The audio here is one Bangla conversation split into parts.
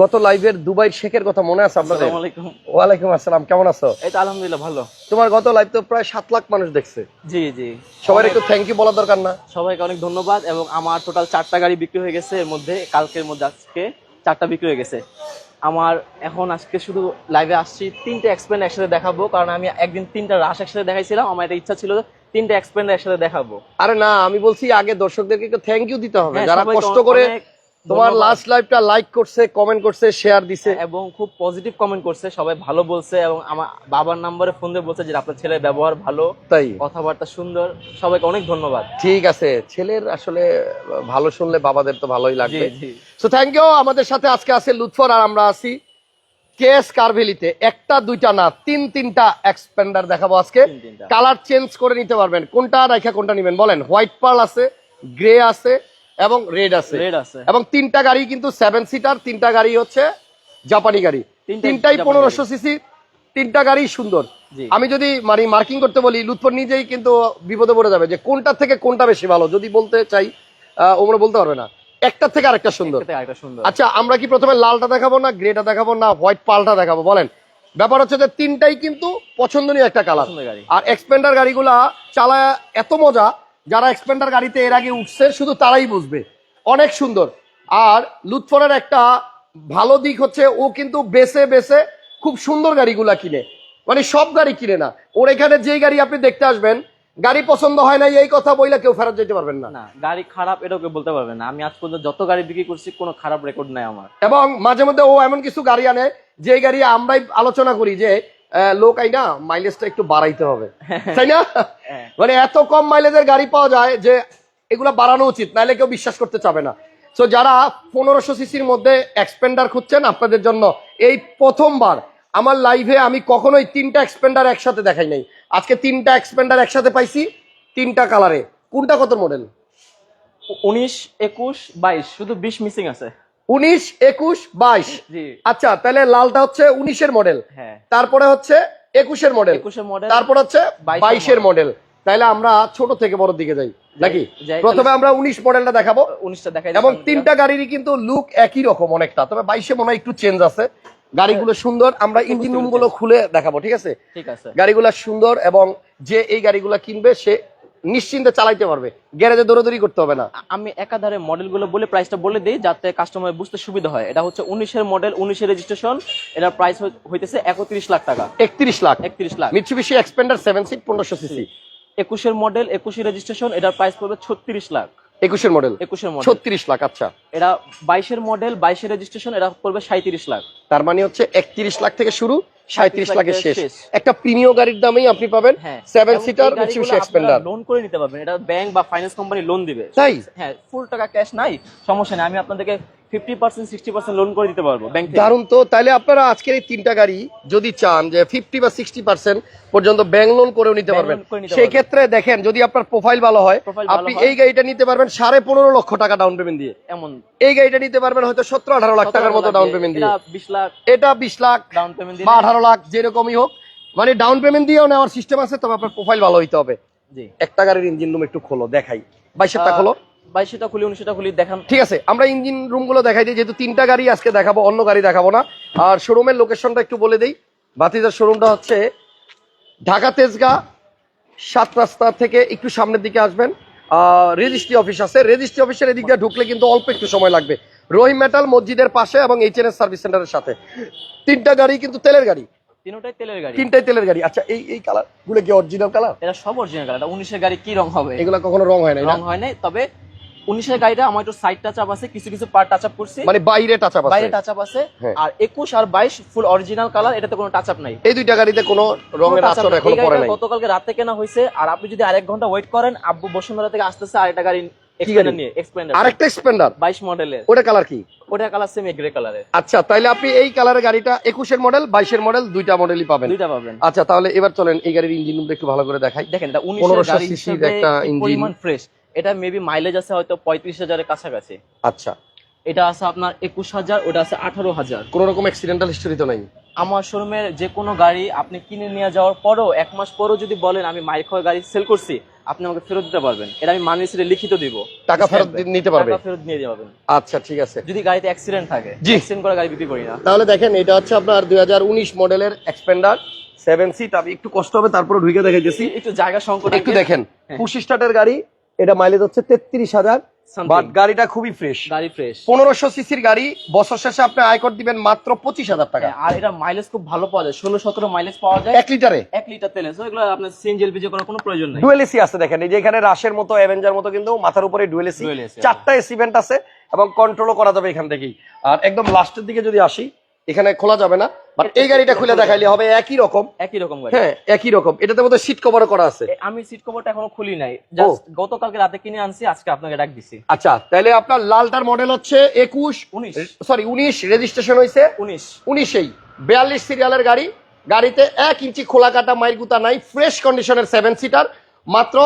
গত লাইভের দুবাই শেখের কথা মনে আছে আপনাদের? আসসালামু আলাইকুম। ওয়ালাইকুম আসসালাম কেমন আছো? এই তো আলহামদুলিল্লাহ ভালো। তোমার গত লাইভ তো প্রায় সাত লাখ মানুষ দেখছে। জি জি। সবার একটু থ্যাংক ইউ বলা দরকার না। সবাইকে অনেক ধন্যবাদ এবং আমার টোটাল চারটা গাড়ি বিক্রি হয়ে গেছে এর মধ্যে কালকের মধ্যে আজকে চারটা বিক্রি হয়ে গেছে। আমার এখন আজকে শুধু লাইভে আসছি তিনটে এক্সপ্লেন একসাথে দেখাবো কারণ আমি একদিন তিনটা রাশ একসাথে দেখাইছিলাম আমার একটা ইচ্ছা ছিল তিনটে এক্সপ্লেন একসাথে দেখাবো। আরে না আমি বলছি আগে দর্শকদেরকে একটু থ্যাংক ইউ দিতে হবে। হ্যাঁ, যারা কষ্ট করে তোমার। লাস্ট লাইভটা লাইক করছে কমেন্ট করছে শেয়ার দিছে। এবং খুব পজিটিভ কমেন্ট করছে সবাই ভালো বলছে এবং আমার বাবার নাম্বারে ফোন দিয়ে বলছে যে আপনার ছেলের ব্যবহার ভালো তাই। কথাবার্তা সুন্দর সবাইকে অনেক ধন্যবাদ। ঠিক আছে ছেলের আসলে ভালো শুনলে বাবাদের তো ভালোই লাগবে। সো থ্যাংক ইউ আমাদের সাথে আজকে আছে লুৎফর আর আমরা আছি কেএস কারভেলিতে। একটা দুইটা না তিন তিনটা এক্সপেন্ডার দেখাবো আজকে। কালার চেঞ্জ করে নিতে পারবেন। কোনটা রাখা কোনটা নেবেন? বলেন হোয়াইট পার্ল আছে গ্রে আছে এবং রেড আছে। রেড আছে। এবং তিনটা গাড়ি কিন্তু সেভেন সিটার তিনটা গাড়ি হচ্ছে জাপানি গাড়ি। তিনটাই পনেরোশো সিসি তিনটা গাড়ি সুন্দর। আমি যদি মানে মার্কিং করতে বলি লুৎফর নিজেই কিন্তু বিপদে পড়ে যাবে যে কোনটা থেকে কোনটা বেশি ভালো যদি বলতে চাই ওমরা বলতে পারবে না। একটা থেকে আরেকটা সুন্দর। আচ্ছা আমরা কি প্রথমে লালটা দেখাবো না গ্রেটা দেখাবো না হোয়াইট পালটা দেখাবো? বলেন। ব্যাপার হচ্ছে যে তিনটাই কিন্তু পছন্দনীয় একটা কালার আর এক্সপেন্ডার গাড়িগুলা চালায় এত মজা যারা এক্সপেন্ডার গাড়িতে এর আগে উঠছে শুধু তারাই বুঝবে। অনেক সুন্দর। আর লুৎফরের একটা ভালো দিক হচ্ছে ও কিন্তু বেছে বেছে খুব সুন্দর গাড়িগুলা কিনে। মানে সব গাড়ি কিনে না। ওর এখানে যেই গাড়ি আপনি দেখতে আসবেন গাড়ি পছন্দ হয় না এই কথা বইলে কেউ ফেরত যেতে পারবেন না। না গাড়ি খারাপ এটাও কেউ বলতে পারবে না। আমি আজ পর্যন্ত যত গাড়ি বিক্রি করছি কোনো খারাপ রেকর্ড নাই আমার। এবং মাঝে মধ্যে ও এমন কিছু গাড়ি আনে যে গাড়ি আমরাই আলোচনা করি যে লোক আই না মাইলেজটা একটু বাড়াইতে হবে। তাই না? হ্যাঁ। মানে এত কম মাইলেজের গাড়ি পাওয়া যায় যে এগুলা বাড়ানো উচিত নাহলে কেউ বিশ্বাস করতে চাবে না। তো যারা পনেরোশো সিসির মধ্যে এক্সপেন্ডার খুঁজছেন আপনাদের জন্য এই প্রথমবার আমার লাইভে আমি কখনোই তিনটা এক্সপেন্ডার একসাথে দেখাই নাই। আজকে তিনটা এক্সপেন্ডার একসাথে পাইছি তিনটা কালারে কোনটা কত মডেল উনিশ একুশ বাইশ শুধু বিশ মিসিং আছে। উনিশ একুশ বাইশ। আচ্ছা তাহলে লালটা হচ্ছে উনিশের মডেল হ্যাঁ। তারপরে হচ্ছে একুশের মডেল তারপর হচ্ছে বাইশের মডেল তাইলে আমরা ছোট থেকে বড় দিকে যাই নাকি? প্রথমে আমরা উনিশ মডেলটা দেখাবো। উনিশটা দেখাই এবং তিনটা গাড়িরই কিন্তু লুক একই রকম অনেকটা তবে বাইশে মনে হয় একটু চেঞ্জ আছে। গাড়িগুলো সুন্দর আমরা ইঞ্জিন রুমগুলো খুলে দেখাবো ঠিক আছে? ঠিক আছে। গাড়িগুলো সুন্দর এবং যে এই গাড়িগুলো কিনবে সে নিশ্চিন্তে চালাইতে পারবে। গ্যারেজে দৌড়াদৌড়ি করতে হবে না। আমি একাধারে মডেলগুলো বলে প্রাইসটা বলে দিই যাতে কাস্টমার বুঝতে সুবিধা হয়। এটা হচ্ছে উনিশের মডেল উনিশের রেজিস্ট্রেশন এটার প্রাইস হইতেছে একত্রিশ লাখ টাকা। একত্রিশ লাখ। একত্রিশ lakh. Mitsubishi Xpander seven seat পনেরোশো সিসি একুশের মডেল একুশের রেজিস্ট্রেশন এটার প্রাইস পড়বে ছত্রিশ লাখ। একুশের মডেল একুশের মডেল ছত্রিশ লাখ আচ্ছা। এটা বাইশের মডেল বাইশের রেজিস্ট্রেশন এটা পড়বে সাঁত্রিশ লাখ। তার মানে হচ্ছে একত্রিশ লাখ থেকে শুরু সাঁত্রিশ লাখের শেষ। শেষ। একটা প্রিমিয় গাড়ির দামেই আপনি পাবেন হ্যাঁ seven seater Mitsubishi Xpander loan করে নিতে পারবেন। এটা ব্যাংক বা ফাইন্যান্স কোম্পানি লোন দিবে। তাই? হ্যাঁ ফুল টাকা ক্যাশ নাই সমস্যা নেই। আমি আপনাদেরকে fifty percent sixty percent loan করে দিতে পারব ব্যাংক থেকে। দারুণ তো। তাহলে আপনারা আজকের এই তিনটা গাড়ি যদি চান যে ফিফটি বা সিক্সটি পার্সেন্ট পর্যন্ত ব্যাংক লোন করেও নিতে পারবেন। সেই ক্ষেত্রে দেখেন যদি আপনার প্রোফাইল ভালো হয় আপনি এই গাড়িটা নিতে পারবেন সাড়ে পনেরো লক্ষ টাকা ডাউন পেমেন্ট দিয়ে। এমন। এই গাড়িটা নিতে পারবেন হয়তো সতেরো আঠারো লাখ টাকার মতো ডাউন পেমেন্ট দিয়ে। এটা বিশ লাখ এটা বিশ লাখ ডাউন পেমেন্ট দিয়ে আঠারো লাখ যেরকমই হোক মানে ডাউন পেমেন্ট দিয়েও নেওয়ার সিস্টেম আছে তবে আপনার প্রোফাইল ভালো হইতে হবে। জি। একটা গাড়ির ইঞ্জিন রুম একটু খোলো দেখাই। বাইশেরটা খোলো। বাইশটা খুলি উনিশটা খুলি দেখান। ঠিক আছে আমরা ইঞ্জিন রুমগুলো দেখাই দিই যেহেতু তিনটা গাড়ি আজকে দেখাবো অন্য গাড়ি দেখাবো না। আর শোরুমের লোকেশনটা একটু বলে দিই। বাতিদার শোরুমটা হচ্ছে ঢাকা তেজগা সাত রাস্তা থেকে একটু সামনের দিকে আসবেন। রেজিস্ট্রি অফিস আছে। রেজিস্ট্রি অফিসের এদিক দিয়ে ঢুকলে কিন্তু অল্প একটু সময় লাগবে। রহিম মেটাল মসজিদের পাশে এবং এইচ এন এস সার্ভিস সেন্টারের সাথে। তিনটা গাড়ি কিন্তু তেলের গাড়ি। তিনটাই তেলের গাড়ি। তিনটাই তেলের গাড়ি। আচ্ছা এই এই কালারগুলো কি অরিজিনাল কালার এটা সব অরিজিনাল এটা গাড়ি কি রং হবে? এগুলো কখনো রং হয় না? রং হয় নাই তবে উনিশের গাড়িটা আমার একটু সাইড টাচ আপ আছে কিছু কিছু পার্ট টাচ আপ করছি। মানে বাইরে টাচ আপ বাইরে আছে টাচ আপ আছে। হ্যাঁ। আর একুশ আর বাইশ ফুল অরিজিনাল কালার এটাতে কোনো টাচ আপ নাই। এই দুইটা গাড়িতে কোনো রঙের কোনো touch up আচর এখনও পড়ে নাই। গতকালকে রাতে কেনা হয়েছে আর আপনি যদি আরেক ঘণ্টা ওয়েট করেন আব্বু বসুন্ধরা থেকে আসতেছে আরেকটা গাড়ি এক্সপ্লেন্ডার নিয়ে এক্সপ্লেন্ডার আরেকটা স্প্লেন্ডার বাইশ মডেলের। ওটা কালার কি? ওটা কালার সেমি গ্রে কালারের আচ্ছা তাইলে আপনি এই কালারের গাড়িটা একুশের মডেল বাইশের মডেল দুইটা মডেলই পাবেন। দুইটা পাবেন। আচ্ছা তাহলে এবার চলেন এই গাড়ির ইঞ্জিন রুমটা একটু ভালো করে দেখাই। দেখেন এটা 1500 উনিশের গাড়ি হিসেবে একটা কি ফ্রেশ এটা মেবি মাইলেজ আছে হয়তো পঁয়ত্রিশ হাজারের কাছাকাছি। আচ্ছা। এটা আছে আপনার একুশ হাজার ওটা আছে আঠারো হাজার। কোন রকম অ্যাক্সিডেন্টাল হিস্টোরি তো নাই। আমার শোরুমের যে কোনো গাড়ি আপনি কিনে নিয়ে যাওয়ার পরও এক মাস পরও যদি বলেন আমি মাইর খাওয়া গাড়ি সেল করছি আপনি আমাকে ফেরত দিতে পারবেন। এটা আমি মানি রিসিটে লিখিত দিব। টাকা ফেরত নিতে পারবেন টাকা ফেরত নিয়ে যাবেন। আচ্ছা ঠিক আছে। যদি গাড়িতে অ্যাক্সিডেন্ট থাকে। অ্যাক্সিডেন্ট করে গাড়ি বিক্রি করি না। তাহলে দেখেন এটা হচ্ছে আপনার দুই হাজার উনিশ মডেলের এক্সপেন্ডার সেভেন সিট আমি একটু কষ্ট হবে তারপরে ঢুকে দেখাইতেছি। একটু জায়গা সংকট একটু দেখেন পুশ স্টার্টের গাড়ি এটা মাইলেজ হচ্ছে তেত্রিশ হাজার। বাট গাড়িটা খুবই ফ্রেশ গাড়ি ফ্রেশ পনেরোশো সিসির গাড়ি বছর শেষে আপনি আয়কর দিবেন মাত্র পঁচিশ হাজার টাকা। আর এটা মাইলেজ খুব ভালো পাওয়া যায়। ষোলো সতেরো মাইলেজ পাওয়া যায়। এক লিটারে? এক লিটার তেলে। এগুলো আপনার সিএনজি এলপিজি করার কোনো প্রয়োজন নেই। ডুয়েল এসি আছে দেখেন। এই যে এখানে রাশের মতো অ্যাভেঞ্জার মতো কিন্তু মাথার উপরে ডুয়েল এসি Dual চারটা এসি ভেন্ট আছে এবং কন্ট্রোলও করা যাবে এখান থেকেই। আর একদম লাস্টের দিকে যদি আসি এখানে খোলা যাবে না। বাট এই গাড়িটা খুলে দেখাইলে হবে একই রকম। একই রকম হ্যাঁ একই রকম। এটাতে মধ্যে সিট কভারও করা আছে। আমি সিট কভারটা এখনও খুলি নাই। জাস্ট গতকালকে রাতে কিনে আনছি আজকে আপনাকে ডাক দিছি। আচ্ছা তাহলে আপনার লালটার মডেল হচ্ছে একুশ উনিশ। সরি উনিশ রেজিস্ট্রেশন হয়েছে উনিশ। উনিশেই। বিয়াল্লিশ সিরিয়ালের গাড়ি। গাড়িতে এক ইঞ্চি খোলা কাটা মাইর গুতা নাই ফ্রেশ কন্ডিশনের সেভেন সিটার মাত্র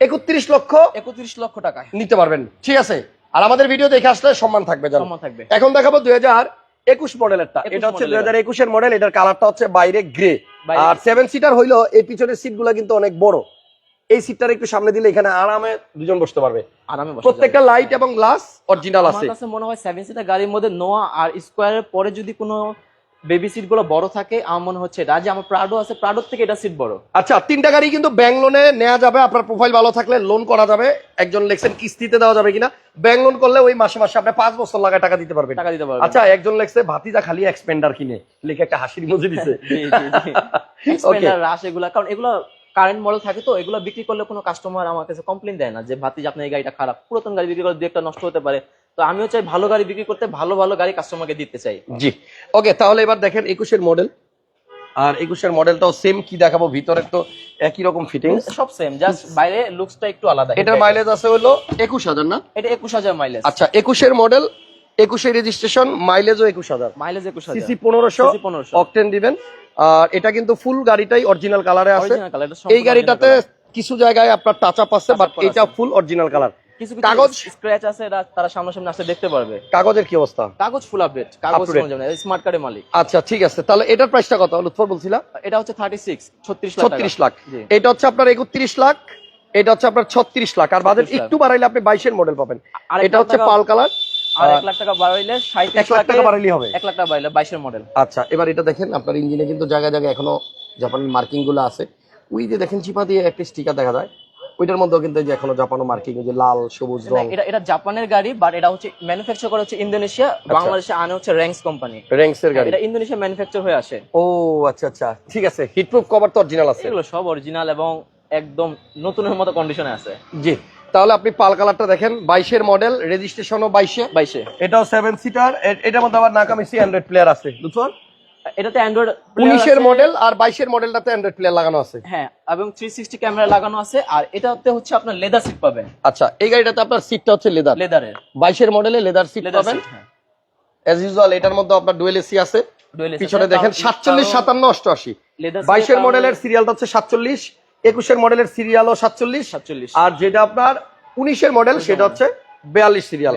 একত্রিশ লক্ষ একত্রিশ লক্ষ টাকায়। নিতে পারবেন। ঠিক আছে? আর আমাদের ভিডিও দেখে আসলে সম্মান থাকবে জানো? সম্মান থাকবে। এখন দেখাবো দুই হাজার একুশ মডেলেরটা এটা হচ্ছে দুই হাজার একুশের মডেল এটার কালারটা হচ্ছে বাইরে গ্রে আর সেভেন সিটার হইল এই পিছনের সিট কিন্তু অনেক বড়। এই সিটটার একটু সামনে দিলে এখানে আরামে দুজন বসতে পারবে। আরামে প্রত্যেকটা লাইট এবং গ্লাস অরিজিনাল আমার আছে। কাছে মনে হয় সেভেন সিটার গাড়ির মধ্যে নোয়া আর স্কোয়ারের পরে যদি কোনো বেবি সিটগুলো বড় থাকে আমার মনে হচ্ছে এটা যে আমার প্রাডো আছে প্রাডোর থেকে এটা সিট বড়। আচ্ছা তিনটা গাড়ি কিন্তু ব্যাংক লোনে নেওয়া যাবে আপনার প্রোফাইল ভালো থাকলে লোন করা যাবে। একজন লেখছেন কিস্তিতে দেওয়া যাবে কিনা। ব্যাংক লোন করলে ওই মাসে মাসে আপনি পাঁচ বছর লাগায় টাকা দিতে পারবেন। টাকা দিতে পারবে আচ্ছা একজন লেখছে ভাতিজা খালি এক্সপেন্ডার কিনে। লিখে একটা হাসির মধ্যে দিছে। এক্সপেন্ডার রাশ এগুলা। কারণ এগুলো কারেন্ট মডেল থাকে তো এগুলো বিক্রি করলে কোনো কাস্টমার আমার কাছে কমপ্লেন দেয় না যে ভাতি যে আপনার এই গাড়িটা খারাপ। পুরাতন গাড়ি বিক্রি করলে দু একটা নষ্ট হতে পারে। তো আমিও চাই ভালো গাড়ি বিক্রি করতে ভালো ভালো গাড়ি কাস্টমারকে দিতে চাই। জি। ওকে তাহলে এবার দেখেন একুশের মডেল আর একুশের মডেলটাও সেম কি দেখাবো? ভিতরে তো একই রকম ফিটিং সব সেম জাস্ট বাইরে লুকসটা একটু আলাদা। এটার মাইলেজ আছে। হলো একুশ হাজার না? এটা একুশ হাজার মাইলেজ আচ্ছা একুশের মডেল একুশের রেজিস্ট্রেশন মাইলেজও একুশ হাজার। মাইলেজ একুশ হাজার। সিসি পনেরোশো 1500 অকটেন দিবেন। আর এটা কিন্তু ফুল গাড়িটাই অরিজিনাল কালারে আছে। এই গাড়িটাতে কিছু জায়গায় আপনার টাচ আপ আছে। বাট এটা ফুল অরিজিনাল কালার কিছু কিছু কাগজ? স্ক্র্যাচ আছে তারা সামনাসামনি আসলে দেখতে পারবে। কাগজের কি অবস্থা? কাগজ ফুল আপডেট কাগজ স্মার্ট কার্ডের মালিক। আচ্ছা ঠিক আছে। তাহলে এটার প্রাইসটা কত? লুৎফর বলছিলা? এটা হচ্ছে থার্টি সিক্স ছত্রিশ লাখ ছত্রিশ লাখ। এটা হচ্ছে আপনার একত্রিশ লাখ এটা হচ্ছে আপনার ছত্রিশ লাখ। আর বাজেট একটু বাড়াইলে আপনি বাইশের মডেল পাবেন। আর এটা হচ্ছে পাল কালার। আর এক লাখ টাকা বাড়াইলে এক সাঁত্রিশ লাখ টাকা বাড়াইলেই হবে। এক লাখ টাকা বাড়াইলে বাইশের মডেল আচ্ছা এবার এটা দেখেন আপনার ইঞ্জিনে কিন্তু জায়গায় জায়গায় এখনও জাপানের মার্কিংগুলো আছে। ওই যে দেখেন চিপা দিয়ে একটা স্টিকার দেখা যায়। ওইটার মধ্যেও কিন্তু যে এখনও জাপানো মার্কিং যে লাল সবুজ রং। এটা এটা জাপানের গাড়ি বাট এটা হচ্ছে ম্যানুফ্যাকচার করা হচ্ছে ইন্দোনেশিয়া আচ্ছা। বাংলাদেশে আনে হচ্ছে র্যাঙ্কস কোম্পানি র্যাঙ্কস এর গাড়ি। এটা ইন্দোনেশিয়া ম্যানুফ্যাকচার হয়ে আসে। ও আচ্ছা আচ্ছা। ঠিক আছে হিটপ্রুফ কভার তো অরিজিনাল আছে। এগুলো সব অরিজিনাল এবং একদম নতুনের মতো কন্ডিশনে আছে। জি তাহলে আপনি পাল কালারটা দেখেন বাইশের মডেল রেজিস্ট্রেশনও বাইশে। বাইশে। এটাও সেভেন সিটার এটার মধ্যে আবার নাকামিসি অ্যান্ড্রয়েড প্লেয়ার আছে। বুঝছেন এটাতে অ্যান্ড্রয়েড উনিশের মডেল আর বাইশের মডেলটাতে অ্যান্ড্রয়েড প্লেয়ার লাগানো আছে। হ্যাঁ এবং থ্রি সিক্সটি ক্যামেরা লাগানো আছে আর এটাতে হচ্ছে আপনার লেদার সিট পাবেন। আচ্ছা এই গাড়িটাতে আপনার সিটটা হচ্ছে লেদার লেদারের বাইশের মডেলে লেদার সিট পাবেন। হ্যাঁ। ইউজুয়াল এটার মধ্যে আপনার ডুয়েল এসি আছে। পিছনে দেখেন কারণ- সাতচল্লিশ কারণ সাতান্ন অষ্টআশি। বাইশের মডেলের সিরিয়ালটা হচ্ছে সাতচল্লিশ একুশের মডেলের সিরিয়ালও সাতচল্লিশ। 47 আর যেটা আপনার উনিশের মডেল সেটা হচ্ছে বিয়াল্লিশ সিরিয়াল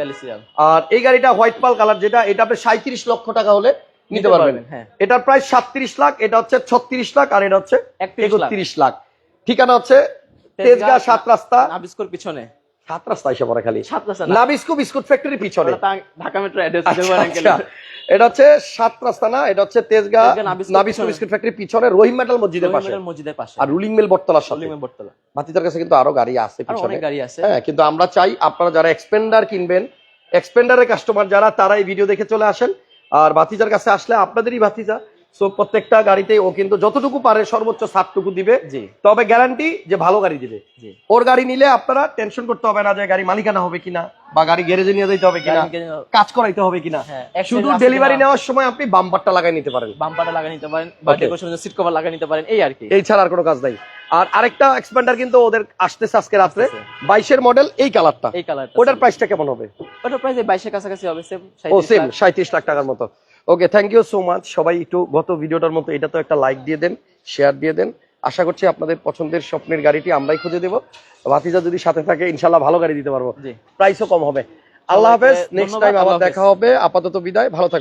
আর এই গাড়িটা হোয়াইট পাল কালার যেটা এটা আপনি সাঁত্রিশ লক্ষ টাকা হলে নিতে পারবেন। হ্যাঁ। এটার প্রাইস সাতত্রিশ লাখ এটা হচ্ছে ছত্রিশ লাখ আর এটা হচ্ছে একত্রিশ লাখ। ঠিকানা হচ্ছে তেজগাঁ সাত রাস্তা। নাবিস্কোর পিছনে। সাত রাস্তা এসে পড়ে খালি। সাত রাস্তা না। বিস্কুট ফ্যাক্টরি পিছনে। ঢাকা মেট্রো অ্যাড্রেস দেওয়ার আঙ্কেল। এটা হচ্ছে সাত রাস্তা না এটা হচ্ছে Tejgaon Tejgaon Nabisco biscuit factory পিছনে রহিম মেটাল মসজিদের পাশে। মসজিদের পাশে। আর রুলিং মিল বটতলার সাথে। সলিমে বটতলা। ভাতিজার কাছে কিন্তু আরও গাড়ি আছে পিছনে। গাড়ি আছে। হ্যাঁ কিন্তু আমরা চাই আপনারা যারা এক্সপেন্ডার কিনবেন এক্সপেন্ডারের কাস্টমার যারা তারা এই ভিডিও দেখে চলে আসেন। আর ভাতিজার কাছে আসলে আপনাদেরই ভাতিজা। সো প্রত্যেকটা গাড়িতে ও কিন্তু যতটুকু পারে সর্বোচ্চ সাতটুকু দিবে। তবে গ্যারান্টি যে ভালো গাড়ি দিবে। ওর গাড়ি নিলে আপনারা টেনশন করতে হবে না যে গাড়ি মালিকানা হবে কিনা বা গাড়ি গ্যারেজে নিয়ে যেতে হবে কিনা কাজ করাইতে হবে কিনা। হ্যাঁ, শুধু ডেলিভারি নেওয়ার সময় আপনি বাম্পারটা লাগাই নিতে পারেন। বাম্পারটা লাগিয়ে নিতে পারেন বা. ডেকোরেশনের সিট কভার লাগিয়ে নিতে পারেন এই আর কি। এই ছাড়া আর কোনো কাজ নাই। আর আরেকটা এক্সপেন্ডার কিন্তু ওদের আসতেছে আজকে রাত্রে। বাইশের মডেল এই কালারটা এই কালারটা ওটার প্রাইসটা কেমন হবে? ওটার প্রাইস বাইশের কাছাকাছি হবে সেম ও সেম সাঁত্রিশ লাখ টাকার মতো। Okay thank you so much সবাই একটু গত ভিডিওটার মতো এটা তো একটা লাইক দিয়ে দেন শেয়ার দিয়ে দেন। আশা করছি আপনাদের পছন্দের স্বপ্নের গাড়িটি আমরাই খুঁজে দেবো। ভাতিজা যদি সাথে থাকে ইনশাল্লাহ ভালো গাড়ি দিতে পারব। প্রাইসও কম হবে। আল্লাহ হাফেজ নেক্সট টাইম আবার দেখা হবে। আপাতত বিদায় ভালো থাকবেন।